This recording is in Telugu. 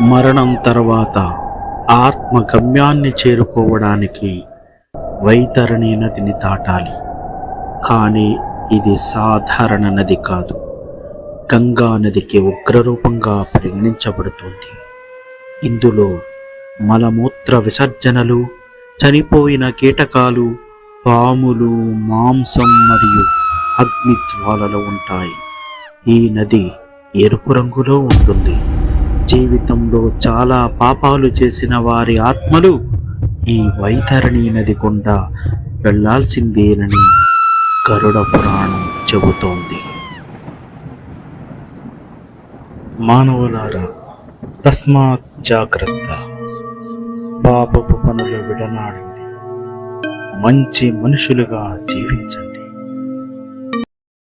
మరణం తర్వాత ఆత్మ గమ్యాన్ని చేరుకోవడానికి వైతరణి నదిని దాటాలి. కానీ ఇది సాధారణ నది కాదు. గంగా నదికి ఉగ్రరూపంగా పరిగణించబడుతుంది. ఇందులో మలమూత్ర విసర్జనలు చనిపోయిన కీటకాలు పాములు మాంసం మరియు అగ్నిజ్వాలలు ఉంటాయి. ఈ నది ఎరుపు రంగులో ఉంటుంది. జీవితంలో చాలా పాపాలు చేసిన వారి ఆత్మలు ఈ వైతరణి నది గుండా వెళ్ళాల్సిందేనని గరుడ పురాణం చెబుతోంది. మానవులారా తస్మాత్ జాగ్రత్త. పాపపు పనులు విడనాడండి. మంచి మనుషులుగా జీవించండి.